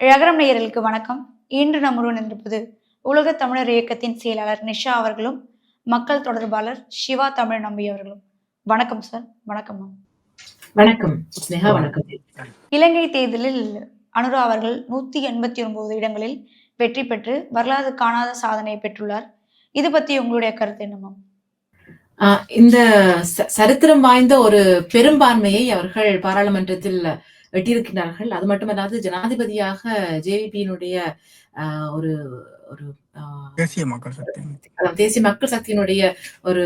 ழகரம் நேயர்களுக்கு வணக்கம். இன்று நம்முடன் இருப்பது உலக தமிழர் இயக்கத்தின் செயலாளர் நிஷா அவர்களும் மக்கள் தொடர்பாளர் சிவா தமிழ் நம்பி அவர்களும். வணக்கம் சார். வணக்கம் வணக்கம். வணக்கம். இலங்கை தேர்தலில் அனுரா அவர்கள் நூத்தி எண்பத்தி ஒன்பது இடங்களில் வெற்றி பெற்று வரலாறு காணாத சாதனையை பெற்றுள்ளார். இது பத்தி உங்களுடைய கருத்து என்ன மேம்? ஆஹ் இந்த சரித்திரம் வாய்ந்த ஒரு பெரும்பான்மையை அவர்கள் பாராளுமன்றத்தில் எட்டியிருக்கிறார்கள் அது மட்டுமல்லாது ஜனாதிபதியாக ஜேவிபியினுடைய ஒரு ஒரு தேசிய மக்கள் சக்தி தேசிய மக்கள் சக்தியினுடைய ஒரு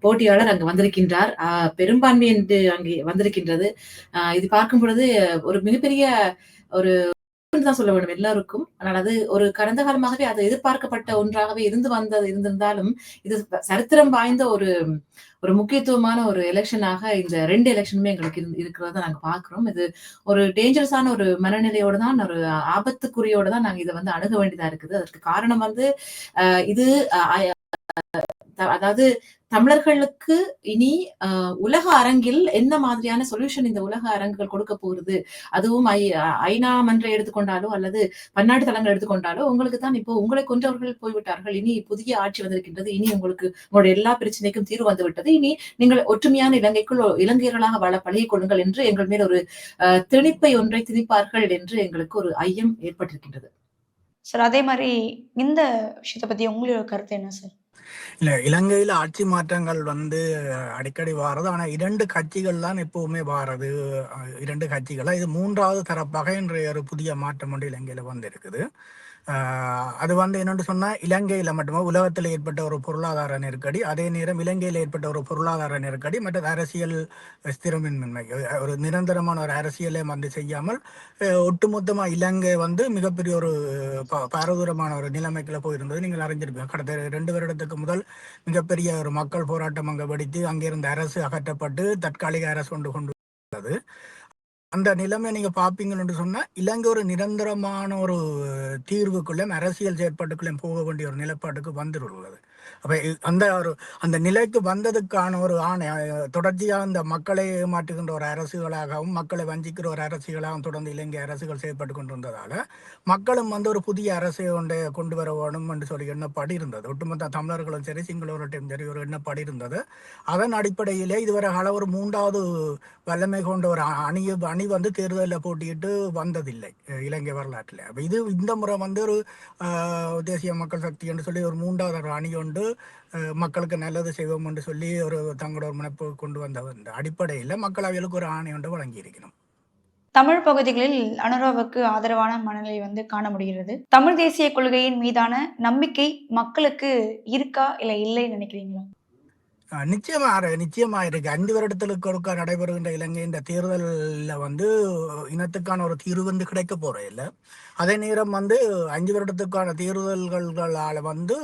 போட்டியாளர் அங்கு வந்திருக்கின்றார். பெரும்பான்மை என்று அங்கே வந்திருக்கின்றது. இது பார்க்கும் பொழுது ஒரு மிகப்பெரிய ஒரு தான் சொல்ல வேண்டும் எல்லாருக்கும். ஆனால் அது ஒரு கடந்த காலமாகவே அது எதிர்பார்க்கப்பட்ட ஒன்றாகவே இருந்து வந்தது இருந்திருந்தாலும் இது சரித்திரம் வாய்ந்த ஒரு ஒரு முக்கியத்துவமான ஒரு எலெக்ஷனாக இந்த ரெண்டு எலெக்ஷனுமே எங்களுக்கு இருக்கிறத நாங்க பாக்குறோம் இது ஒரு டேஞ்சரஸான ஒரு மனநிலையோட தான் ஒரு ஆபத்துக்குறியோட தான் நாங்க இதை வந்து அணுக வேண்டியதா இருக்குது. அதற்கு காரணம் வந்து இது அஹ், அதாவது தமிழர்களுக்கு இனி உலக அரங்கில் என்ன மாதிரியான சொல்யூஷன் இந்த உலக அரங்குகள் கொடுக்க போகுது? அதுவும் ஐ ஐநா மன்றம் எடுத்துக்கொண்டாலோ அல்லது பன்னாட்டு தளங்கள் எடுத்துக்கொண்டாலோ உங்களுக்கு தான் இப்போ உங்களை கொன்றவர்கள் போய்விட்டார்கள். இனி புதிய ஆட்சி வந்திருக்கின்றது. இனி உங்களுக்கு உங்களுடைய எல்லா பிரச்சனைக்கும் தீர்வு வந்துவிட்டது. இனி நீங்கள் ஒற்றுமையான இலங்கைக்குள் இலங்கையர்களாக வாழ பழகிக் கொள்ளுங்கள் என்று எங்கள் மேல் ஒரு அஹ், திணிப்பை ஒன்றை திணிப்பார்கள் என்று எங்களுக்கு ஒரு ஐயம் ஏற்பட்டிருக்கின்றது. சார் அதே மாதிரி இந்த விஷயத்தை பத்தி உங்களுடைய கருத்து என்ன சார்? இல்ல இலங்கையில ஆட்சி மாற்றங்கள் வந்து அடிக்கடி வாரது. ஆனா இரண்டு கட்சிகள் தான் எப்பவுமே வாரது. இரண்டு கட்சிகள். இது மூன்றாவது தரப்பாக இன்றைய ஒரு புதிய மாற்றம் ஒன்று இலங்கையில வந்து இருக்குது அது வந்து என்னன்னு சொன்னால் இலங்கையில் மட்டுமே உலகத்தில் ஏற்பட்ட ஒரு பொருளாதார நெருக்கடி அதே நேரம் இலங்கையில் ஏற்பட்ட ஒரு பொருளாதார நெருக்கடி மற்றது அரசியல் ஸ்திரமின்மை ஒரு நிரந்தரமான ஒரு அரசியலை வந்து செய்யாமல் ஒட்டுமொத்தமாக இலங்கை வந்து மிகப்பெரிய ஒரு ப- பாரதூரமான ஒரு நிலைமைக்குள்ள போயிருந்தது. நீங்கள் அறிஞ்சிருப்பீங்க கடந்த ரெண்டு வருடத்துக்கு முதல் மிகப்பெரிய ஒரு மக்கள் போராட்டம் அங்கே வெடித்து அங்கிருந்த அரசு அகற்றப்பட்டு தற்காலிக அரசு கொண்டு கொண்டு வந்தது. அந்த நிலைமை நீங்க பாப்பீங்கன்னு சொன்னா இலங்கை ஒரு நிரந்தரமான ஒரு தீர்வுக்குள்ளே அரசியல் செயற்பாட்டுக்குள்ளே போக வேண்டிய ஒரு நிலைப்பாட்டுக்கு வந்துள்ளது அப்ப அந்த ஒரு அந்த நிலைக்கு வந்ததுக்கான ஒரு ஆணை தொடர்ச்சியாக தொடர்ச்சியா இந்த மக்களை ஏமாற்றுகின்ற ஒரு அரசுகளாகவும் மக்களை வஞ்சிக்கிற ஒரு அரசுகளாகவும் தொடர்ந்து இலங்கை அரசுகள் செயல்பட்டு கொண்டிருந்ததால மக்களும் வந்து ஒரு புதிய அரசை கொண்டு கொண்டு வர வேணும் என்று சொல்லி எண்ணப்பாடு இருந்தது. ஒட்டுமொத்த தமிழர்களும் சரி சிங்களவர்களையும் சரி ஒரு எண்ணப்பாடு இருந்தது. அதன் அடிப்படையிலே இதுவரை அளவு ஒரு மூன்றாவது வல்லமை கொண்ட ஒரு அணி அணி வந்து தேர்தலில் போட்டியிட்டு வந்ததில்லை இலங்கை வரலாற்றில். அப்போ இது இந்த முறை வந்து ஒரு தேசிய மக்கள் சக்தி என்று சொல்லி ஒரு மூன்றாவது ஒரு அணி கொண்டு மக்களுக்கு நல்லது செய்வோம் என்று சொல்லி ஒரு தங்களோட முனைப்பு கொண்டு வந்த அடிப்படையில் மக்கள் அவைகளுக்கு ஒரு ஆணை ஒன்று வழங்கி இருக்கணும் தமிழ் பகுதிகளில் அனுராவுக்கு ஆதரவான மனநிலை வந்து காண முடிகிறது. தமிழ் தேசிய கொள்கையின் மீதான நம்பிக்கை மக்களுக்கு இருக்கா இல்ல இல்லைன்னு நினைக்கிறீங்களா? அஹ் நிச்சயமா அர- நிச்சயமா இருக்கு. அஞ்சு வருடத்திற்கு ஒருக்கா நடைபெறுகின்ற இலங்கை இந்த தேர்தலில் வந்து இனத்துக்கான ஒரு தீர்வு வந்து கிடைக்க போற இல்ல. அதே நேரம் வந்து அஞ்சு வருடத்துக்கான தேர்தல்களால வந்து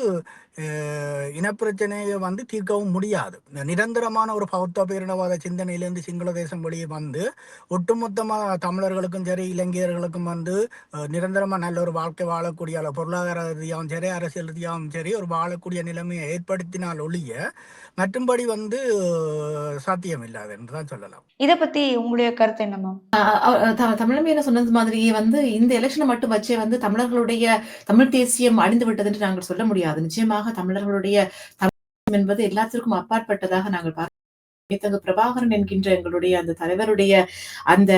இனப்பிரச்சனையை வந்து தீர்க்கவும் முடியாது. நிரந்தரமான ஒரு பௌத்த பேரினவாத சிந்தனையிலேருந்து சிங்கள தேசம் வெளியே வந்து ஒட்டுமொத்தமா தமிழர்களுக்கும் சரி இலங்கையர்களுக்கும் வந்து அஹ், நிரந்தரமா நல்ல ஒரு வாழ்க்கை வாழக்கூடிய பொருளாதார ரீதியாகவும் சரி அரசியல் ரீதியாகவும் சரி ஒரு வாழக்கூடிய நிலைமையை ஏற்படுத்தினால் ஒழிய மற்றும்படி வந்து சாத்தியம் இல்லாது என்று தான் சொல்லலாம். இத பத்தி உங்களுடைய கருத்து என்ன மேம் அஹ் த- தமிழமை என்ன சொன்னது மாதிரியே வந்து இந்த எலெக்ஷனை மட்டும் வச்சே வந்து தமிழர்களுடைய தமிழ் தேசியம் அழிந்து விட்டது என்று நாங்கள் சொல்ல முடியாது. நிச்சயமாக தமிழர்களுடைய தமிழ் என்பது எல்லாத்திற்கும் அப்பாற்பட்டதாக நாங்கள் பார்க்க தங்க பிரபாகரன் என்கின்ற எங்களுடைய அந்த தலைவருடைய அந்த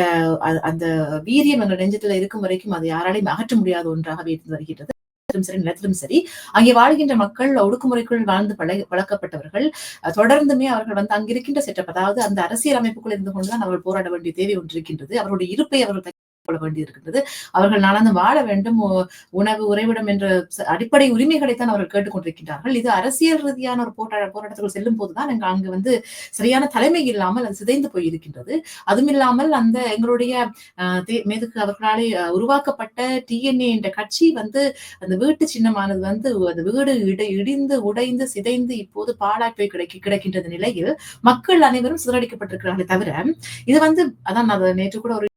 அந்த வீரியம் எங்கள் நெஞ்சத்துல இருக்கும் வரைக்கும் அதை யாராலையும் அகற்ற முடியாத ஒன்றாகவே இருந்து வருகிறது நிலத்திலும் சரி நிலத்திலும் சரி. அங்கே வாழ்கின்ற மக்கள் ஒடுக்குமுறைக்குள் வாழ்ந்து பழக பழக்கப்பட்டவர்கள் தொடர்ந்துமே அவர்கள் வந்து அங்கிருக்கின்ற செட்டப் அதாவது அந்த அரசியல் அமைப்புக்குள் இருந்து கொண்டுதான் அவர்கள் போராட வேண்டிய தேவை ஒன்று இருக்கின்றது. அவருடைய இருப்பை அவர்கள் தக்க வேண்டி இருக்கின்றது அவர்கள் நடந்து வாழ வேண்டும். உணவு உறைவிடம் என்ற அடிப்படை உரிமைகளைத்தான் அவர்கள் கேட்டுக்கொண்டிருக்கின்றார்கள். இது அரசியல் ரீதியான ஒரு போராட்ட போராட்டத்துக்குள் செல்லும் போதுதான் எங்க அங்கு வந்து சரியான தலைமை இல்லாமல் அது சிதைந்து போயிருக்கின்றது. அதுவும் இல்லாமல் அந்த எங்களுடைய மேதுக்கு அவர்களாலே உருவாக்கப்பட்ட டிஎன்ஏ என்ற கட்சி வந்து அந்த வீட்டு சின்னமானது வந்து அந்த வீடு இடை இடிந்து உடைந்து சிதைந்து இப்போது பாழாய் போய் கிடைக்க கிடைக்கின்றது நிலையில் மக்கள் அனைவரும் சிதறடிக்கப்பட்டிருக்கிறார்களே தவிர இது வந்து அதான் நான் நேற்று கூட ஒரு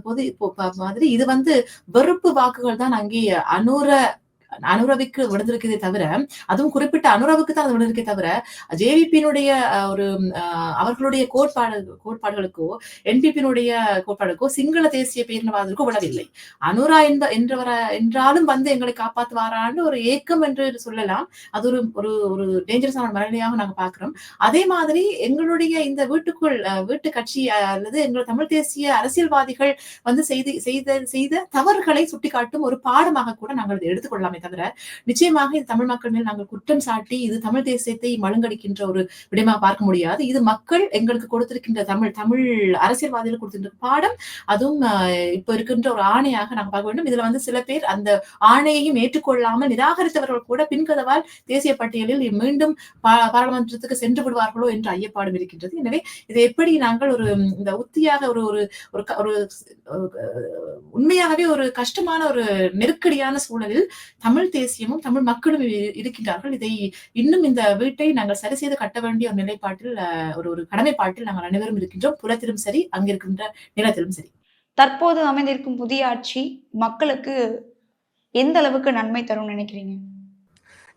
போது இப்போ மாதிரி இது வந்து வெறுப்பு வாக்குகள் தான் அங்கே அனூர அனுரவிக்கு விழுந்திருக்கதே தவிர அதுவும் குறிப்பிட்ட அனுரவுக்கு தான் அது விழுந்திருக்கே தவிர ஜேவிபியினுடைய ஒரு அவர்களுடைய கோட்பாடு கோட்பாடுகளுக்கோ என்பிபியினுடைய கோட்பாடுக்கோ சிங்கள தேசிய பேரினவாதத்திற்கோ விடவில்லை அனுரா என்ப என்றவர என்றாலும் வந்து எங்களை காப்பாற்றுவாரான்னு ஒரு ஏக்கம் என்று சொல்லலாம். அது ஒரு ஒரு ஒரு டேஞ்சரஸான மனநிலையாக நாங்க பாக்குறோம் அதே மாதிரி எங்களுடைய இந்த வீட்டுக்குள் அஹ், வீட்டு கட்சி அல்லது எங்கள் தமிழ் தேசிய அரசியல்வாதிகள் வந்து செய்து செய்த செய்த தவறுகளை சுட்டிக்காட்டும் ஒரு பாடமாக கூட நாங்கள் எடுத்துக்கொள்ளலாம் பண்ணுவோமே தவிர நிச்சயமாக இது தமிழ் மக்கள் மேல் நாங்கள் குற்றம் சாட்டி இது தமிழ் தேசியத்தை மழுங்கடிக்கின்ற ஒரு விடயமாக பார்க்க முடியாது. இது மக்கள் எங்களுக்கு கொடுத்திருக்கின்ற தமிழ் தமிழ் அரசியல்வாதிகள் கொடுத்திருக்கின்ற பாடம். அதுவும் இப்ப இருக்கின்ற ஒரு ஆணையாக நாங்கள் பார்க்க வேண்டும். இதுல வந்து சில பேர் அந்த ஆணையையும் ஏற்றுக்கொள்ளாமல் நிராகரித்தவர்கள் கூட பின்கதவால் தேசிய பட்டியலில் மீண்டும் பாராளுமன்றத்துக்கு சென்று விடுவார்களோ என்ற ஐயப்பாடும் இருக்கின்றது. எனவே இதை எப்படி நாங்கள் ஒரு இந்த உத்தியாக ஒரு ஒரு ஒரு உண்மையாகவே ஒரு கஷ்டமான ஒரு நெருக்கடியான சூழலில் தமிழ் தேசியமும் தமிழ் மக்களும் இருக்கின்றார்கள். இதை இன்னும் இந்த வீட்டை நாங்கள் சரி செய்து கட்ட வேண்டிய ஒரு நிலைப்பாட்டில் ஒரு ஒரு கடமைப்பாட்டில் நாங்கள் அனைவரும் இருக்கின்றோம். புலத்திலும் சரி அங்கிருக்கின்ற நிலத்திலும் சரி. தற்போது அமைந்திருக்கும் புதிய ஆட்சி மக்களுக்கு எந்த அளவுக்கு நன்மை தரும்னு நினைக்கிறீங்க?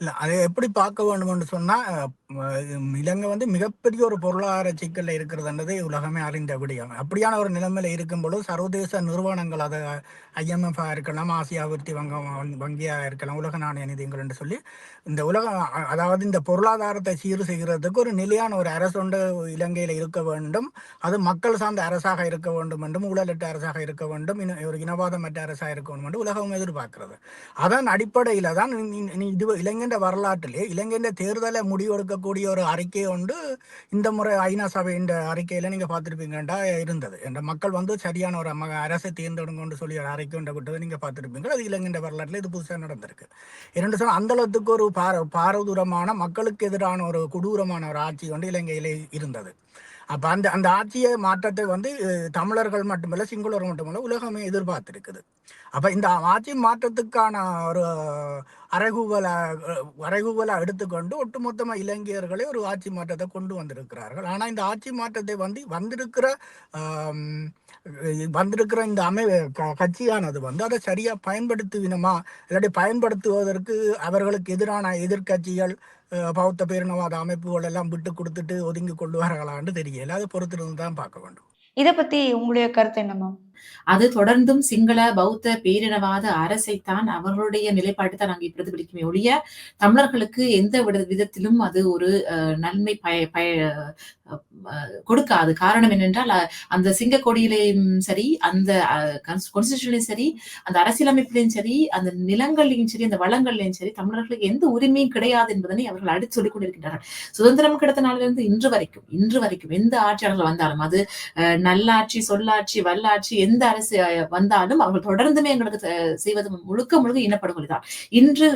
இல்ல அதை எப்படி பார்க்க வேண்டும்னு சொன்னா அஹ், இலங்கை வந்து மிகப்பெரிய ஒரு பொருளாதார சிக்கல்ல இருக்கிறதுன்றதை உலகமே அறிந்த விடயம். அப்படியான ஒரு நிலைமையில இருக்கும் பொழுது சர்வதேச நிறுவனங்கள் அதை ஐஎம்எஃப் இருக்கலாம் ஆசியா விருத்தி வங்க வங்கியா இருக்கலாம் உலக நாணய நிதியங்கள் என்று சொல்லி இந்த உலக அதாவது இந்த பொருளாதாரத்தை சீர் செய்கிறதுக்கு ஒரு நிலையான ஒரு அரசு ஒன்று இலங்கையில இருக்க வேண்டும். அது மக்கள் சார்ந்த அரசாக இருக்க வேண்டும் என்றும் ஊழலற்ற அரசாக இருக்க வேண்டும் இன- ஒரு இனவாதமற்ற அரசாக இருக்க வேண்டும் என்று உலகம் எதிர்பார்க்கிறது. அதன் அடிப்படையில தான் இது இலங்கையின் வரலாற்றிலே இலங்கையின் தேர்தலை முடிவெடுக்க முடிவெடுக்கக்கூடிய ஒரு அறிக்கை ஒன்று இந்த முறை ஐநா சபையின் அறிக்கையில நீங்க பார்த்துருப்பீங்கண்டா இருந்தது. என்ற மக்கள் வந்து சரியான ஒரு ம- அரசை தேர்ந்தெடுங்கன்னு சொல்லி ஒரு அறிக்கை ஒன்றை விட்டதை நீங்க பார்த்துருப்பீங்க. அது இலங்கை வரலாற்றில் இது புதுசாக நடந்திருக்கு. இரண்டு சொன்னால் அந்த அளவுக்கு ஒரு பார பாரதூரமான மக்களுக்கு எதிரான ஒரு கொடூரமான ஒரு ஆட்சி வந்து இலங்கையில் இருந்தது. அப்ப அந்த அந்த ஆட்சியை மாற்றத்தை வந்து தமிழர்கள் மட்டுமல்ல சிங்களர் மட்டுமல்ல உலகமே எதிர்பார்த்திருக்குது. அப்ப இந்த ஆட்சி மாற்றத்துக்கான ஒரு அரைகூவலை அரைகூவலை எடுத்துக்கொண்டு ஒட்டுமொத்தமாக இலங்கையர்களே ஒரு ஆட்சி மாற்றத்தை கொண்டு வந்திருக்கிறார்கள். ஆனா இந்த ஆட்சி மாற்றத்தை வந்து வந்திருக்கிற வந்திருக்கிற இந்த அமை க- கட்சியானது வந்து அதை சரியா பயன்படுத்துவினமா இல்லாட்டி பயன்படுத்துவதற்கு அவர்களுக்கு எதிரான எதிர்க்கட்சிகள் பௌத்த பேரினவாத அமைப்புகள் எல்லாம் விட்டு கொடுத்துட்டு ஒதுங்கி கொள்வார்களான்னு தெரியல. அதை பொறுத்திருந்து தான் பார்க்க வேண்டும். இதை பத்தி உங்களுடைய கருத்து என்ன அது தொடர்ந்தும் சிங்கள பௌத்த பேரினவாத அரசைத்தான் அவர்களுடைய நிலைப்பாட்டு தான் நாங்கள் பிரதிபலிக்குமே ஒழிய தமிழர்களுக்கு எந்த வித விதத்திலும் அது ஒரு நன்மை பய பய கொடுக்காது. காரணம் என்னென்றால் அந்த சிங்க கொடியிலையும் சரி அந்த கான்ஸ்டியூஷன்லையும் சரி அந்த அரசியலமைப்புலையும் சரி அந்த நிலங்கள்லையும் சரி அந்த வளங்கள்லையும் சரி தமிழர்களுக்கு எந்த உரிமையும் கிடையாது என்பதனை அவர்கள் அடித்து சொல்லிக் கொண்டிருக்கின்றார்கள். சுதந்திரம் கிடைத்த நாளிலிருந்து இன்று வரைக்கும் இன்று வரைக்கும் எந்த ஆட்சியாளர்கள் வந்தாலும் அது நல்லாட்சி சொல்லாட்சி வல்லாட்சி எந்த எந்த அரசு வந்தாலும் அவர்கள் தொடர்ந்துமே எங்களுக்கு செய்வது முழுக்க முழுக்க இனப்படுகொலை தான். இன்று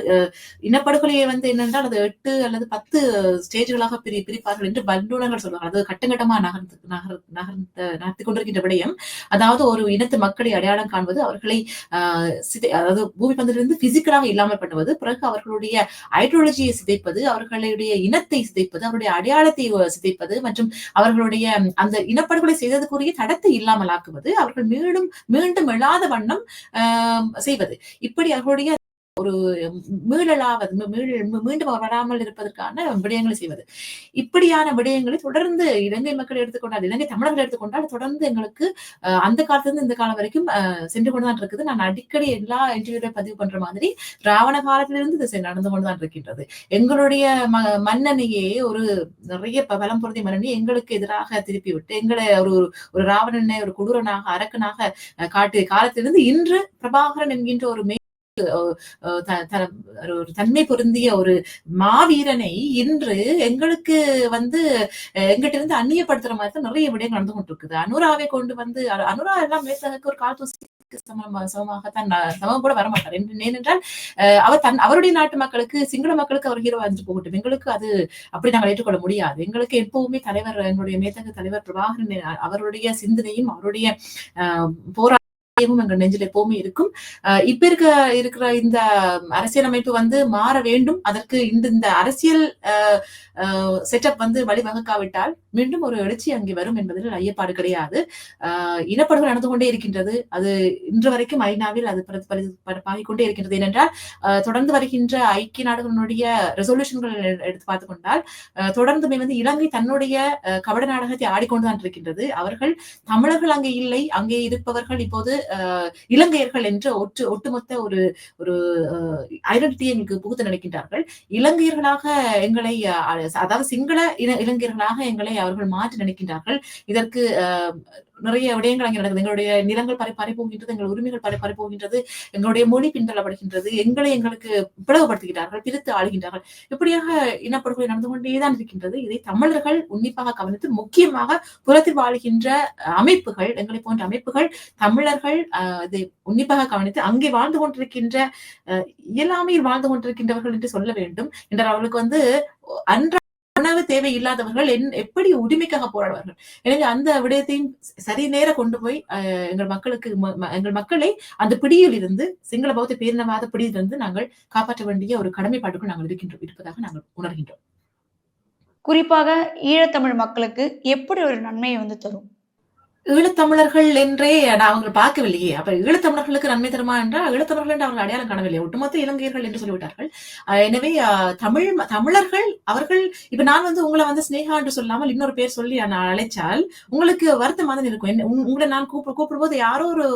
இனப்படுகொலையை வந்து என்னென்றால் அது எட்டு அல்லது பத்து ஸ்டேஜ்களாக பிரி பிரிப்பார்கள் என்று பண்டூனங்கள் சொல்வார்கள் அது கட்டங்கட்டமா நகர்ந்து நகர் நகர்ந்து நடத்தி கொண்டிருக்கின்ற விடயம். அதாவது ஒரு இனத்து மக்களை அடையாளம் காண்பது அவர்களை சிதை அதாவது பூமி பந்திலிருந்து பிசிக்கலாக இல்லாமல் பண்ணுவது பிறகு அவர்களுடைய ஐடியாலஜியை சிதைப்பது அவர்களுடைய இனத்தை சிதைப்பது அவருடைய அடையாளத்தை சிதைப்பது மற்றும் அவர்களுடைய அந்த இனப்படுகொலை செய்ததுக்குரிய தடத்தை இல்லாமல் ஆக்குவது அவர்கள் மீண்டும் மீண்டும் எழாத வண்ணம் ஆஹ், செய்வது. இப்படி அவர்களுடைய ஒரு மீளலாவது மீண்டும் வராமல் இருப்பதற்கான விடயங்களை செய்வது. இப்படியான விடயங்களை தொடர்ந்து இலங்கை மக்கள் எடுத்துக்கொண்டால் இலங்கை தமிழர்கள் எடுத்துக்கொண்டால் தொடர்ந்து எங்களுக்கு அந்த காலத்திலிருந்து இந்த காலம் வரைக்கும் சென்று கொண்டுதான் இருக்குது. நான் அடிக்கடி எல்லா இன்டர்வியூல பதிவு பண்ற மாதிரி ராவண காலத்திலிருந்து இது செ- நடந்து கொண்டுதான் இருக்கின்றது. எங்களுடைய ம மன்னனையே ஒரு நிறைய ப- பலம் பொருந்திய மன்னனை எங்களுக்கு எதிராக திருப்பி விட்டு எங்களை ஒரு ஒரு ராவணனை ஒரு கொடூரனாக அரக்கனாக காட்டிய காலத்திலிருந்து இன்று பிரபாகரன் என்கின்ற ஒரு மே ஒரு தன்மை பொருந்திய ஒரு மாவீரனை இன்று எங்களுக்கு வந்து எங்கிட்ட இருந்து அந்நியப்படுத்துற மாதிரி தான் நிறைய விடயங்கள் நடந்து கொண்டிருக்குது. அனுராவை கொண்டு வந்து அனுரா எல்லாம் மேசகக்கு ஒரு கால் சமமாகத்தான் சமம் கூட வரமாட்டார். ஏனென்றால் அஹ், அவர் தன் அவருடைய நாட்டு மக்களுக்கு சிங்கள மக்களுக்கு அவர் ஹீரோ வந்து போகட்டும். எங்களுக்கு அது அப்படி நாங்கள் ஏற்றுக்கொள்ள முடியாது. எங்களுக்கு எப்பவுமே தலைவர் எங்களுடைய மேத்தக தலைவர் பிரபாகரன் அவருடைய சிந்தனையும் அவருடைய போரா ஐயமும் எங்கள் நெஞ்சில் எப்பவுமே இருக்கும். இப்ப இருக்க இருக்கிற இந்த அரசியலமைப்பு வந்து மாற வேண்டும். அதற்கு இந்த இந்த அரசியல் செட்டப் வந்து வழிவகுக்காவிட்டால் மீண்டும் ஒரு எழுச்சி அங்கே வரும் என்பதில் ஐயப்பாடு கிடையாது. அஹ் இனப்படுகொலை நடந்து கொண்டே இருக்கின்றது. அது இன்று வரைக்கும் ஐநாவில் அது பிரதிபலிப்பாகிக் கொண்டே இருக்கின்றது. ஏனென்றால் தொடர்ந்து வருகின்ற ஐக்கிய நாடுகளுடைய ரெசல்யூஷன்கள் எடுத்து பார்த்துக் கொண்டால் அஹ் தொடர்ந்துமே வந்து இலங்கை தன்னுடைய கபட நாடகத்தை ஆடிக்கொண்டுதான் இருக்கின்றது. அவர்கள் தமிழர்கள் அங்கே இல்லை. அங்கே இருப்பவர்கள் இப்போது இலங்கையர்கள் என்ற ஒற்று ஒட்டுமொத்த ஒரு ஒரு ஐடென்டிட்டியை எங்களுக்கு புகுத்து நினைக்கின்றார்கள். இலங்கையர்களாக எங்களை அதாவது சிங்கள இன- இலங்கையர்களாக எங்களை அவர்கள் மாற்றி நினைக்கின்றார்கள். இதற்கு அஹ், நிறைய விடயங்கள் அங்கே நடக்குது. எங்களுடைய நிலங்கள் பறி பறி போகின்றது எங்கள் உரிமைகள் பறி பறி போகின்றது எங்களுடைய மொழி பின்தள்ளப்படுகின்றது எங்களை எங்களுக்கு பிளவுபடுத்துகிறார்கள் பிரித்து ஆளுகின்றார்கள். இப்படியாக இனப்படுகொலை நடந்து கொண்டேதான் இருக்கின்றது. இதை தமிழர்கள் உன்னிப்பாக கவனித்து முக்கியமாக புறத்தில் வாழ்கின்ற அஹ், அமைப்புகள் எங்களை போன்ற அமைப்புகள் தமிழர்கள் அஹ், இதை உன்னிப்பாக கவனித்து அங்கே வாழ்ந்து கொண்டிருக்கின்ற அஹ், இயலாமையில் வாழ்ந்து கொண்டிருக்கின்றவர்கள் என்று சொல்ல வேண்டும். என்றால் அவர்களுக்கு வந்து அன்ற உணவு தேவை இல்லாதவர்கள் என் எப்படி உரிமைக்காக போராடுவார்கள்? எனவே அந்த விடயத்தையும் சரி நேர கொண்டு போய் அஹ், எங்கள் மக்களுக்கு எங்கள் மக்களை அந்த பிடியில் இருந்து சிங்கள பௌத்த பேரினவாத பிடியிலிருந்து நாங்கள் காப்பாற்ற வேண்டிய ஒரு கடமைப்பாட்டுக்குள் நாங்கள் இருக்கின்றோம் இருப்பதாக நாங்கள் உணர்கின்றோம். குறிப்பாக ஈழத்தமிழ் மக்களுக்கு எப்படி ஒரு நன்மையை வந்து தரும்? ஈழத்தமிழர்கள் என்றே நான் அவங்க பார்க்கவில்லையே. அப்ப ஈழத்தமிழர்களுக்கு நன்மை தருமா என்றால் ஈழத்தமிழர்கள் என்று அவர்கள் அடையாளம் காணவில்லை ஒட்டுமொத்த இலங்கையர்கள் என்று சொல்லிவிட்டார்கள். எனவே தமிழ் தமிழர்கள் அவர்கள் இப்ப நான் வந்து உங்களை வந்து ஸ்னேகா என்று சொல்லாமல் இன்னொரு பேர் சொல்லி நான் அழைச்சால் உங்களுக்கு வருத்தமாக தான் இருக்கும்? என்ன- உங்களை நான் கூப்பிட கூப்பிடும்போது யாரோ ஒரு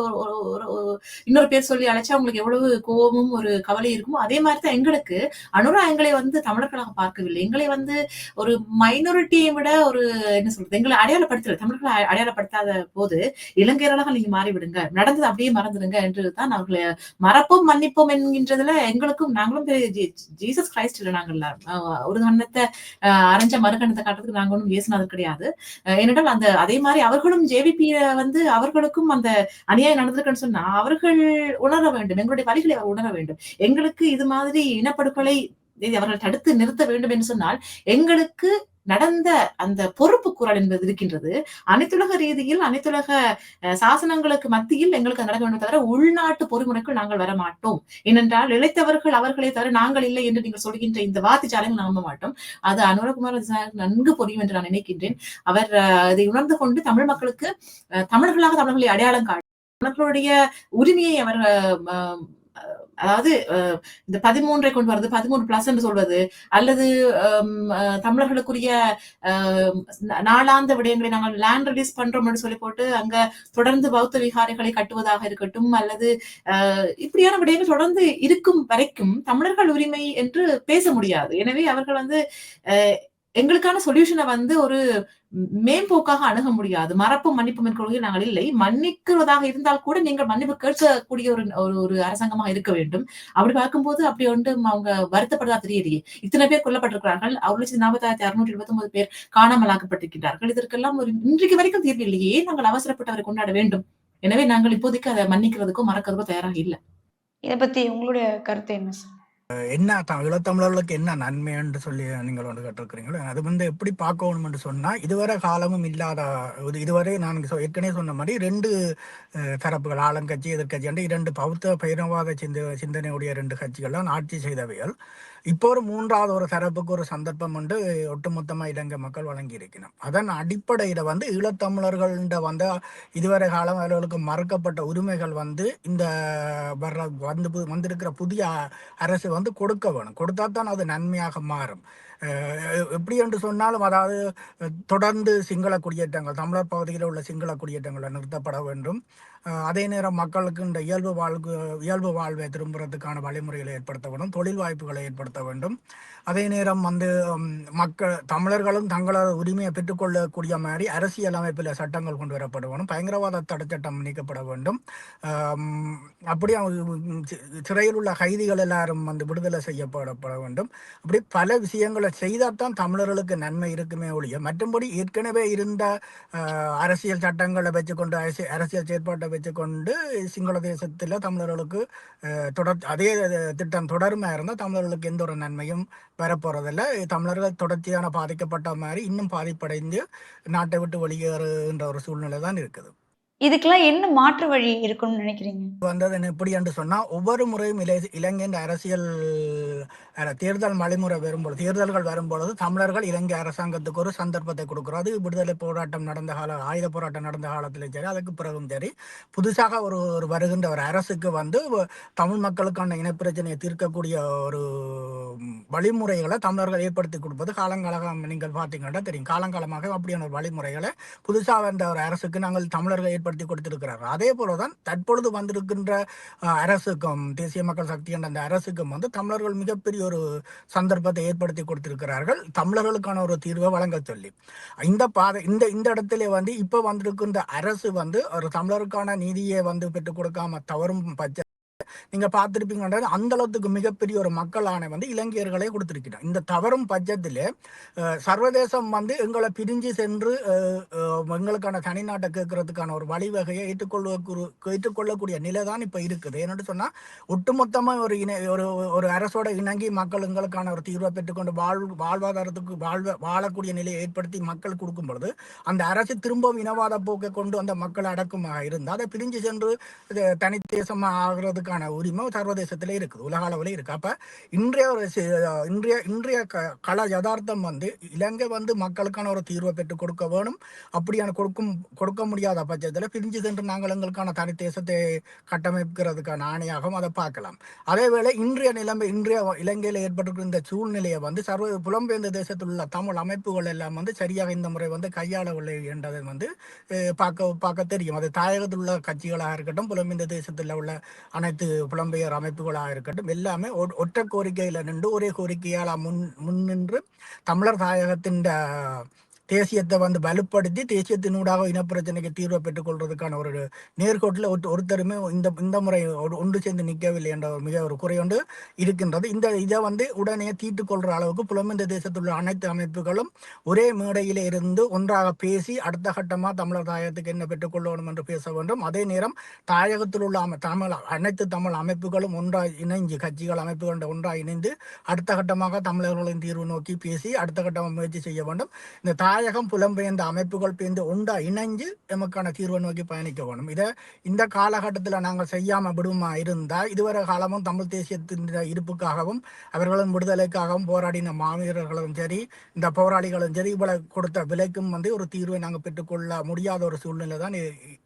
ஒரு- இன்னொரு பேர் சொல்லி அழைச்சா உங்களுக்கு எவ்வளவு கோபமும் ஒரு கவலை இருக்குமோ? அதே மாதிரி தான் எங்களுக்கு அனுரா எங்களை வந்து தமிழர்களாக பார்க்கவில்லை. எங்களை வந்து ஒரு மைனாரிட்டியை விட ஒரு என்ன சொல்றது எங்களை அடையாளப்படுத்தல. தமிழர்களை அடையாளப்படுத்தாத போது இலங்கையராக நீங்க மாறிவிடுங்க. நடந்தது அப்படியே மறந்துடுங்க என்று தான் அவர்களை மறப்போம் மன்னிப்போம் என்கின்றதுல எங்களுக்கும் நாங்களும் ஜீசஸ் கிரைஸ்ட் இல்லை நாங்கள் ஒரு கண்ணத்தை அரைஞ்ச மறுகண்ணத்தை காட்டுறதுக்கு நாங்க ஒன்றும் பேசினது கிடையாது. என்னிடம் அந்த அதே மாதிரி அவர்களும் ஜேவிபி வந்து அவர்களுக்கும் அந்த அநியாயம் நடந்திருக்குன்னு சொன்னா அவர்கள் உணர வேண்டும். எங்களுடைய வழிகளை அவர் உணர வேண்டும். எங்களுக்கு இது மாதிரி இனப்படுகொலை அவர்கள் தடுத்து நிறுத்த வேண்டும் என்று சொன்னால் எங்களுக்கு நடந்த அந்த பொறுப்பு குரல் என்பது இருக்கின்றது. அனைத்துலக ரீதியில் அனைத்துலக அஹ், சாசனங்களுக்கு மத்தியில் எங்களுக்கு நடக்க வேண்டும் தவிர உள்நாட்டு பொறிமுறைக்குள் நாங்கள் வர மாட்டோம். ஏனென்றால் இழைத்தவர்கள் அவர்களை தவிர நாங்கள் இல்லை என்று நீங்கள் சொல்கின்ற இந்த வார்த்தைச்சாலைகள் நம்ப மாட்டோம். அது அனுரகுமார் நன்கு புரியும் என்று நான் நினைக்கின்றேன். அவர் இதை உணர்ந்து கொண்டு தமிழ் மக்களுக்கு தமிழர்களாக தமிழர்களை அடையாளம் காட்டும் தமிழர்களுடைய உரிமையை அவர் அஹ், அதாவது அஹ், இந்த பதிமூன்றை கொண்டு வர்றது பதிமூன்று பிளஸ் என்று சொல்வது அல்லது அஹ், தமிழர்களுக்குரிய நாளாந்த விடயங்களை நாங்கள் லேண்ட் ரிலீஸ் பண்றோம் என்று சொல்லி போட்டு அங்க தொடர்ந்து பௌத்த விகாரைகளை கட்டுவதாக இருக்கட்டும் அல்லது இப்படியான விடயங்கள் தொடர்ந்து இருக்கும் வரைக்கும் தமிழர்கள் உரிமை என்று பேச முடியாது. எனவே அவர்கள் வந்து எங்களுக்கான சொல்யூஷனை வந்து ஒரு மேம்போக்காக அணுக முடியாது. மறப்பு மன்னிப்பு என்ற நாங்கள் இல்லை. மன்னிக்கிறதாக இருந்தால் கூட நீங்கள் மன்னிப்பு கேட்கக்கூடிய ஒரு ஒரு அரசாங்கமாக இருக்க வேண்டும். அப்படி பார்க்கும்போது அப்படி ஒன்று அவங்க வருத்தப்படுறதா தெரியலையே. இத்தனை பேர் கொல்லப்பட்டிருக்கிறார்கள். ஒரு லட்சத்தி நாற்பத்தாயிரத்தி அறுநூற்றி இருபத்தி ஒன்பது பேர் காணாமலாக்கப்பட்டிருக்கிறார்கள் இதற்கெல்லாம் ஒரு இன்றைக்கு வரைக்கும் தீர்வு இல்லையே நாங்கள் அவசரப்பட்டு அவரை கொண்டாட வேண்டும்? எனவே நாங்கள் இப்போதைக்கு அதை மன்னிக்கிறதுக்கோ மறக்கிறதுக்கோ தயாராக இல்லை. இதை பத்தி உங்களுடைய கருத்து என்ன சார்? என்ன தான் ஈழத்தமிழர்களுக்கு என்ன நன்மை என்று சொல்லி நீங்கள் வந்து கேட்டிருக்கிறீங்களோ அது வந்து எப்படி பார்க்கணும் என்று சொன்னால் இதுவரை காலமும் இல்லாத இது- இதுவரை நான் சொ- ஏற்கனவே சொன்ன மாதிரி ரெண்டு தரப்புகள் ஆளுங்கட்சி எதிர்கட்சி என்று இரண்டு பௌத்த பைரவாத சிந்த சிந்தனையுடைய ரெண்டு கட்சிகள்லாம் ஆட்சி செய்தவைகள். இப்போ ஒரு மூன்றாவது ஒரு தரப்புக்கு ஒரு சந்தர்ப்பம் வந்து ஒட்டுமொத்தமாக இலங்கை மக்கள் வழங்கி இருக்கணும் அதன் அடிப்படையில் வந்து ஈழத்தமிழர்கள்ட வந்து இதுவரை காலம் அவர்களுக்கு மறுக்கப்பட்ட உரிமைகள் வந்து இந்த வர்ற வந்து வந்திருக்கிற புதிய அரசு வந்து கொடுக்க வேணும். கொடுத்தா தான் அது நன்மையாக மாறும். எப்படி என்று சொன்னாலும் அதாவது தொடர்ந்து சிங்கள குடியேற்றங்கள் தமிழர் பகுதியில் உள்ள சிங்கள குடியேற்றங்கள் நிறுத்தப்பட வேண்டும். அதே நேரம் மக்களுக்கு இந்த இயல்பு வாழ்வு இயல்பு வாழ்வை திரும்புறதுக்கான வழிமுறைகளை ஏற்படுத்த வேண்டும் தொழில் வாய்ப்புகளை ஏற்படுத்த வேண்டும். அதே நேரம் வந்து மக்கள் தமிழர்களும் தங்களது உரிமையை பெற்றுக்கொள்ளக்கூடிய மாதிரி அரசியல் அமைப்பில் சட்டங்கள் கொண்டு வரப்பட வேண்டும். பயங்கரவாத தடைச்சட்டம் நீக்கப்பட வேண்டும். அப்படி அவங்க சிறையில் உள்ள கைதிகள் எல்லாரும் வந்து விடுதலை செய்யப்படப்பட வேண்டும். அப்படி பல விஷயங்களை செய்தால் தான் தமிழர்களுக்கு நன்மை இருக்குமே ஒழிய மற்றும்படி ஏற்கனவே இருந்த அரசியல் சட்டங்களை வச்சுக்கொண்டு அரசியல் அரசியல் செயற்பாட்டை வச்சுக்கொண்டு சிங்கள தேசத்தில் தமிழர்களுக்கு தொடர் அதே திட்டம் தொடருமா இருந்தால் தமிழர்களுக்கு எந்த ஒரு நன்மையும் வரப்போறதில்ல. தமிழர்கள் தொடர்ச்சியான பாதிக்கப்பட்ட மாதிரி இன்னும் பாதிப்படைந்து நாட்டை விட்டு வெளியேறுகின்ற ஒரு சூழ்நிலை தான் இருக்குது. இதுக்கெல்லாம் என்ன மாற்று வழி இருக்கும்னு நினைக்கிறீங்க? வந்தது எப்படி என்று சொன்னா ஒவ்வொரு முறையும் இலை இலங்கையின் அரசியல் தேர்தல் மலைமுறை வரும்பொழுது தேர்தல்கள் வரும்பொழுது தமிழர்கள் இலங்கை அரசாங்கத்துக்கு ஒரு சந்தர்ப்பத்தை கொடுக்குறோம் அது விடுதலை போராட்டம் நடந்த கால ஆயுத போராட்டம் நடந்த காலத்திலும் சரி அதுக்கு பிறகும் சரி புதுசாக ஒரு ஒரு வருகின்ற ஒரு அரசுக்கு வந்து தமிழ் மக்களுக்கான இனப்பிரச்சனையை தீர்க்கக்கூடிய ஒரு வழிமுறைகளை தமிழர்கள் ஏற்படுத்தி கொடுப்பது காலங்காலம் நீங்கள் பார்த்தீங்கன்னா தெரியும். காலங்காலமாக அப்படியான ஒரு வழிமுறைகளை புதுசாக வந்த ஒரு அரசுக்கு நாங்கள் தமிழர்கள் ஏற்படுத்தி கொடுத்திருக்கிறார்கள் அதே போலதான் தற்பொழுது வந்திருக்கின்ற அரசுக்கும் தேசிய மக்கள் சக்தி என்ற அந்த அரசுக்கும் வந்து தமிழர்கள் மிகப்பெரிய ஒரு சந்தர்ப்பத்தை ஏற்படுத்தி கொடுத்திருக்கிறார்கள். தமிழர்களுக்கான ஒரு தீர்வை வழங்க சொல்லி. இந்த பாதை இந்த இந்த இடத்துல வந்து இப்ப வந்திருக்கின்ற அரசு வந்து ஒரு தமிழருக்கான நீதியை வந்து பெற்றுக் கொடுக்காம தவறும் பட்ச நீங்க பார்த்திருப்பீங்கன்றது அந்த அளவுக்கு மிகப்பெரிய ஒரு மக்கள் ஆணை வந்து இலங்கையர்களே கொடுத்திருக்கிறோம் இந்த தவறும் பட்சத்திலே சர்வதேசம் வந்து எங்களை பிரிஞ்சு சென்று எங்களுக்கான தனிநாட்டை கேட்கறதுக்கான ஒரு வழிவகையை ஏற்றுக்கொள்ள ஏற்றுக்கொள்ளக்கூடிய நிலை தான் இப்போ இருக்குது. என்னன்னு சொன்னா ஒட்டுமொத்தமாக ஒரு இணை ஒரு ஒரு அரசோட இணங்கி மக்கள் எங்களுக்கான ஒரு தீர்வை பெற்றுக்கொண்டு வாழ் வாழ்வாதாரத்துக்கு வாழ்வ வாழக்கூடிய நிலையை ஏற்படுத்தி மக்கள் கொடுக்கும் பொழுது அந்த அரசு திரும்பவும் இனவாத போக்கை கொண்டு அந்த மக்கள் அடக்குமாக இருந்தால் அதை பிரிஞ்சு சென்று தனித்தேசமாக ஆகிறதுக்கான அதற்கான உரிமை சர்வதேசத்திலே இருக்குது உலக அளவில் இருக்கு அப்ப இன்றைய ஒரு இன்றைய இன்றைய க- கள யதார்த்தம் வந்து இலங்கை வந்து மக்களுக்கான ஒரு தீர்வை பெற்றுக் கொடுக்க வேணும். அப்படியான கொடுக்கும் கொடுக்க முடியாத பட்சத்தில் பிரிஞ்சு சென்று நாங்கள் எங்களுக்கான தனி தேசத்தை கட்டமைக்கிறதுக்கான ஆணையாகவும் அதை பார்க்கலாம். அதேவேளை இன்றைய நிலைமை இன்றைய இலங்கையில் ஏற்பட்டிருக்கிற இந்த சூழ்நிலையை வந்து சர்வ புலம்பெயர்ந்த தேசத்தில் உள்ள தமிழ் அமைப்புகள் எல்லாம் வந்து சரியாக இந்த முறை வந்து கையாளவில்லை என்றதை வந்து பார்க்க பார்க்க தெரியும். அது தாயகத்தில் உள்ள கட்சிகளாக இருக்கட்டும் புலம்பெயர்ந்த தேசத்தில் உள்ள அனைத்து புலம்பெயர் அமைப்புகளாக இருக்கட்டும் எல்லாமே ஒற்ற கோரிக்கையில் நின்று ஒரே கோரிக்கையால் முன் முன்னின்று தமிழர் தாயகத்தின் தேசியத்தை வந்து வலுப்படுத்தி தேசியத்தினூடாக இனப்பிரச்சனைக்கு தீர்வை பெற்றுக் கொள்வதற்கான ஒரு நேர்கோட்டில் ஒருத்தருமே இந்த இந்த முறை ஒன்று சேர்ந்து நிற்கவில்லை என்ற ஒரு மிக ஒரு குறையொன்று இருக்கின்றது. இந்த இதை வந்து உடனே தீர்த்து கொள்ற அளவுக்கு புலம்பெயர்ந்த தேசத்தில் உள்ள அனைத்து அமைப்புகளும் ஒரே மேடையில் இருந்து ஒன்றாக பேசி அடுத்த கட்டமாக தமிழர் தாயகத்துக்கு என்ன பெற்றுக்கொள்ளணும் என்று பேச வேண்டும். அதே நேரம் தாயகத்தில் உள்ள அம- தமிழ் அனைத்து தமிழ் அமைப்புகளும் ஒன்றாக இணைஞ்சு கட்சிகள் அமைப்புகள் ஒன்றாக இணைந்து அடுத்த கட்டமாக தமிழர்களின் தீர்வு நோக்கி பேசி அடுத்த கட்டமாக முயற்சி செய்ய வேண்டும். இந்த தாயகம் புலம்பெயர்ந்த அமைப்புகள் பேர்ந்து ஒன்றா இணைஞ்சு எமக்கான தீர்வை நோக்கி பயணிக்க வேணும் இதை இந்த காலகட்டத்தில் நாங்கள் செய்யாம விடுமா இருந்தால் இதுவரை காலமும் தமிழ் தேசியத்தின் இருப்புக்காகவும் அவர்களின் விடுதலைக்காகவும் போராடின மாவீரர்களும் சரி இந்த போராளிகளும் சரி இவ்வளவு கொடுத்த விலைக்கும் வந்து ஒரு தீர்வை நாங்கள் பெற்றுக்கொள்ள முடியாத ஒரு சூழ்நிலை தான்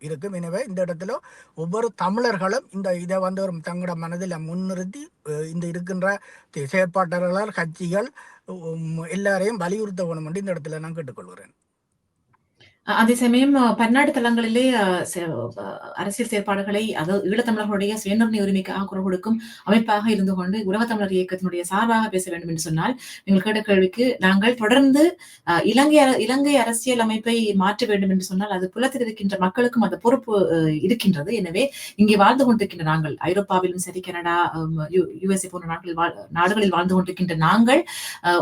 இருக்கும். எனவே இந்த இடத்துல ஒவ்வொரு தமிழர்களும் இந்த இதை வந்து ஒரு தங்களோட மனதில் முன்னிறுத்தி இந்த இருக்கின்ற செயற்பாட்டாளர்கள் கட்சிகள் எல்லாரையும் வலியுறுத்த வேணும் என்று இந்த இடத்துல நான் கேட்டுக்கொள்கிறேன். அதே சமயம் பன்னாட்டு தளங்களிலே அரசியல் செயற்பாடுகளை அதாவது ஈழத்தமிழர்களுடைய சுயநிர்ணய உரிமைக்காக குரல் கொடுக்கும் அமைப்பாக இருந்து கொண்டு உலகத்தமிழர் இயக்கத்தினுடைய சார்பாக பேச வேண்டும் என்று சொன்னால் நீங்கள் கேட்ட கேள்விக்கு நாங்கள் தொடர்ந்து இலங்கை அர- இலங்கை அரசியல் அமைப்பை மாற்ற வேண்டும் என்று சொன்னால் அது புலத்தில் இருக்கின்ற மக்களுக்கும் அந்த பொறுப்பு இருக்கின்றது. எனவே இங்கே வாழ்ந்து கொண்டிருக்கின்ற நாங்கள் ஐரோப்பாவிலும் சரி கனடா யுஎஸ்ஏ போன்ற நாட்களில் வாழ்- நாடுகளில் வாழ்ந்து கொண்டிருக்கின்ற நாங்கள்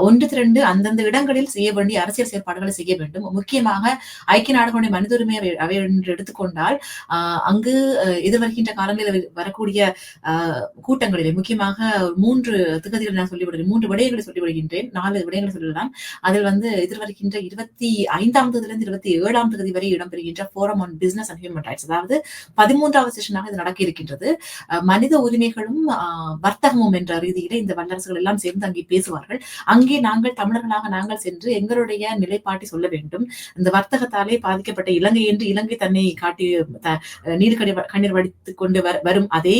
ஒன்று திரண்டு அந்தந்த இடங்களில் செய்ய வேண்டிய அரசியல் செயற்பாடுகளை செய்ய வேண்டும். முக்கியமாக ஐக்கிய நாடுகளுடைய மனித உரிமை அவை அவை என்று எடுத்துக்கொண்டால் அங்கு அஹ், எதிர்வருகின்ற காலங்களில் வரக்கூடிய கூட்டங்களிலே முக்கியமாக மூன்று திகதிகள் நான் சொல்லிவிடுகிறேன். மூன்று விடயங்களை சொல்லிவிடுகின்றேன். நாலு விடயங்களை சொல்லலாம் அதில் வந்து எதிர்வருகின்ற இருபத்தி ஐந்தாம் தேதியிலிருந்து இருபத்தி ஏழாம் தேதி வரை இடம்பெறுகின்ற forum on business and human rights அதாவது பதிமூன்றாவது செஷனாக இது நடக்க இருக்கின்றது அஹ், மனித உரிமைகளும் ஆஹ், வர்த்தகமும் என்ற ரீதியிலே இந்த வல்லரசுகள் எல்லாம் சேர்ந்து அங்கே பேசுவார்கள். அங்கே நாங்கள் தமிழர்களாக நாங்கள் சென்று எங்களுடைய நிலைப்பாட்டை சொல்ல வேண்டும். இந்த வர்த்தகத்தாலே பாதிக்கப்பட்ட இலங்கை என்று இலங்கை தன்னை காட்டி நீர் கடி கண்ணீர் வடித்து கொண்டு வரும் அதே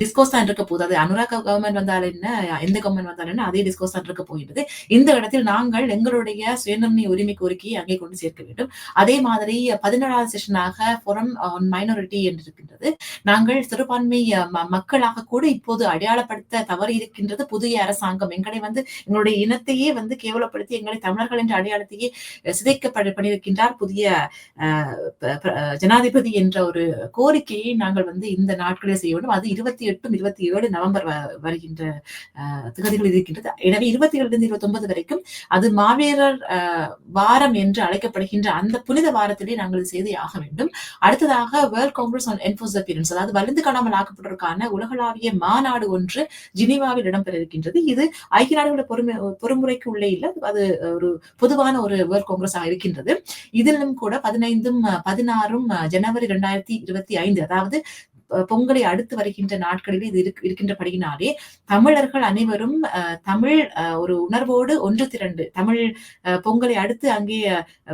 டிஸ்கோஸ் தான் இருக்க போகுது. அது அனுராக் கவர்மெண்ட் வந்தால் என்ன எந்த கவர்மெண்ட் வந்தால் என்ன அதே டிஸ்கோஸ் தான் இருக்க போகின்றது. இந்த இடத்தில் நாங்கள் எங்களுடைய சுயநிர்ணய உரிமை கோரிக்கையை அங்கே கொண்டு சேர்க்க வேண்டும். அதே மாதிரி பதினேழாவது செஷனாக ஃபோரம் ஆன் மைனாரிட்டி என்று இருக்கின்றது. நாங்கள் சிறுபான்மை மக்களாக கூட இப்போது அடையாளப்படுத்த தவறு இருக்கின்றது. புதிய அரசாங்கம் எங்களை வந்து எங்களுடைய இனத்தையே வந்து கேவலப்படுத்தி எங்களை தமிழர்கள் என்ற அடையாளத்தையே சிதைக்கப்பட பண்ணியிருக்கின்றார். புதிய அஹ், ஜனாதிபதி என்ற ஒரு கோரிக்கையை நாங்கள் வந்து இந்த நாட்களில் செய்ய வேண்டும். அது இருபத்தி எட்டும் இருபத்தி ஏழு நவம்பர் வருகின்ற அஹ், திகதிகள் இருக்கின்றது. எனவே இருபத்தி ஏழுல இருபத்தி ஒன்பது வரைக்கும் அது மாவீரர் அஹ், வாரம் என்று அழைக்கப்படுகின்ற அந்த புனித வாரத்திலே நாங்கள் இது செய்தே ஆக வேண்டும். அடுத்ததாக world congress on enforce appearance அதாவது வலிந்து காணாமல் ஆக்கப்பட்டதற்கான உலகளாவிய மாநாடு ஒன்று ஜினீவாவில் இடம்பெற இருக்கின்றது இது ஐக்கிய நாடுகளோட பொறுமை பொறுமுறைக்கு உள்ளே இல்லை. அது ஒரு பொதுவான ஒரு வேர்ல்ட் காங்கிரஸ் இருக்கின்றது. இதிலும் கூட பதினைந்தும் பதினாறும் ஜனவரி இரண்டாயிரத்தி இருபத்தி ஐந்து அதாவது பொங்கலை அடுத்து வருகின்ற நாட்களில் இது இருக்- இருக்கின்றபடியினாலே தமிழர்கள் அனைவரும் அஹ், தமிழ் அஹ், ஒரு உணர்வோடு ஒன்று திரண்டு தமிழ் அஹ், பொங்கலை அடுத்து அங்கே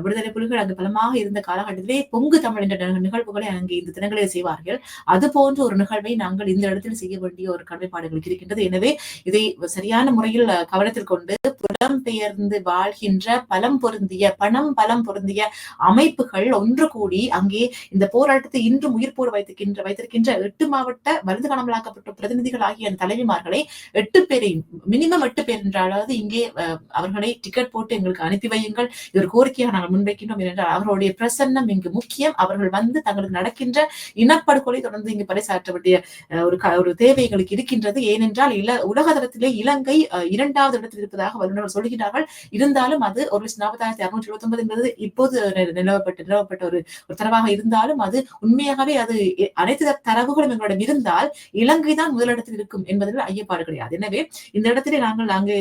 விடுதலை புலிகள் அங்கு பலமாக இருந்த காலகட்டத்திலே பொங்கு தமிழ் என்ற நிகழ்வுகளை அங்கே இந்த தினங்களில் செய்வார்கள். அது போன்ற ஒரு நிகழ்வை நாங்கள் இந்த இடத்தில் செய்ய வேண்டிய ஒரு கடமைப்பாடுகள் இருக்கின்றது. எனவே இதை சரியான முறையில் கவனத்தில் கொண்டு புலம் பெயர்ந்து வாழ்கின்ற பலம் பொருந்திய பணம் பலம் பொருந்திய அமைப்புகள் ஒன்று கூடி அங்கே இந்த போராட்டத்தை இன்றும் உயிர்ப்போடு வைத்திருக்கின்ற வைத்திருக்கின்ற எட்டு மாவட்ட மருந்து காணாமலாக்கப்பட்ட பிரதிநிதிகள் ஆகிய அந்த தலைவிமார்களை எட்டு பேரை மினிமம் எட்டு பேர் என்றாலாவது இங்கே அவர்களை டிக்கெட் போட்டு எங்களுக்கு அனுப்பி வையுங்கள். இது ஒரு கோரிக்கையாக நாங்கள் முன்வைக்கின்றோம். என்றால் அவர்களுடைய பிரசன்னம் இங்கு முக்கியம். அவர்கள் வந்து தங்களுக்கு நடக்கின்ற இனப்படுகொலை தொடர்ந்து இங்கு பறைசாற்ற வேண்டிய ஒரு ஒரு தேவைகளுக்கு இருக்கின்றது. ஏனென்றால் இல உலக தரத்திலே இலங்கை இரண்டாவது இடத்தில் இருப்பதாக வல்லுநர்கள் சொல்கிறார்கள் இருந்தாலும் அது ஒரு லட்சத்தி நாற்பதாயிரத்தி அறுநூற்றி இருபத்தி ஒன்பது என்பது இப்போது நிலவப்பட்டு நிலவப்பட்ட ஒரு ஒரு தரவாக இருந்தாலும் அது உண்மையாகவே அது அனைத்து த- எங்களிடம் இருந்தால் இலங்கை தான் முதலிடத்தில் இருக்கும் என்பதில் ஐயப்பாடு கிடையாது. எனவே இந்த இடத்திலே நாங்கள் அங்கே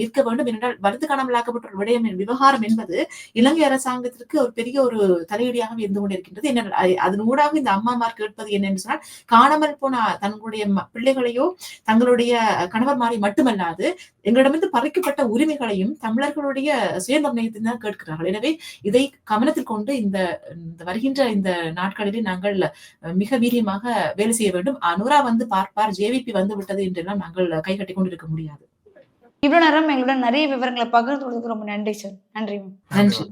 நிற்க வேண்டும். என்றால் வலுத்து காணாமலாக்கப்பட்ட ஒரு விடயம் விவகாரம் என்பது இலங்கை அரசாங்கத்திற்கு ஒரு பெரிய ஒரு தலையீடியாகவே இருந்து கொண்டிருக்கின்றது. என்ன அதன் ஊடாக இந்த அம்மாமார் கேட்பது என்ன சொன்னால் காணாமல் போன தங்களுடைய பிள்ளைகளையோ தங்களுடைய கணவர்மாரை மட்டுமல்லாது எங்களிடமிருந்து பறிக்கப்பட்ட உரிமைகளையும் தமிழர்களுடைய சுய நிர்ணயத்தின் தான் கேட்கிறார்கள். எனவே இதை கவனத்தில் கொண்டு இந்த வருகின்ற இந்த நாட்களிலே நாங்கள் மிக வீரியமாக வேலை செய்ய வேண்டும். அனுரா வந்து பார்ப்பார். ஜேவிபி வந்து விட்டது என்றெல்லாம் நாங்கள் கை கட்டி கொண்டிருக்க முடியாது. இவ்வளவு நேரம் எங்களுடன் நிறைய விவரங்களை பகிர்ந்து கொடுத்ததுக்கு ரொம்ப நன்றி சார் நன்றி நன்றி.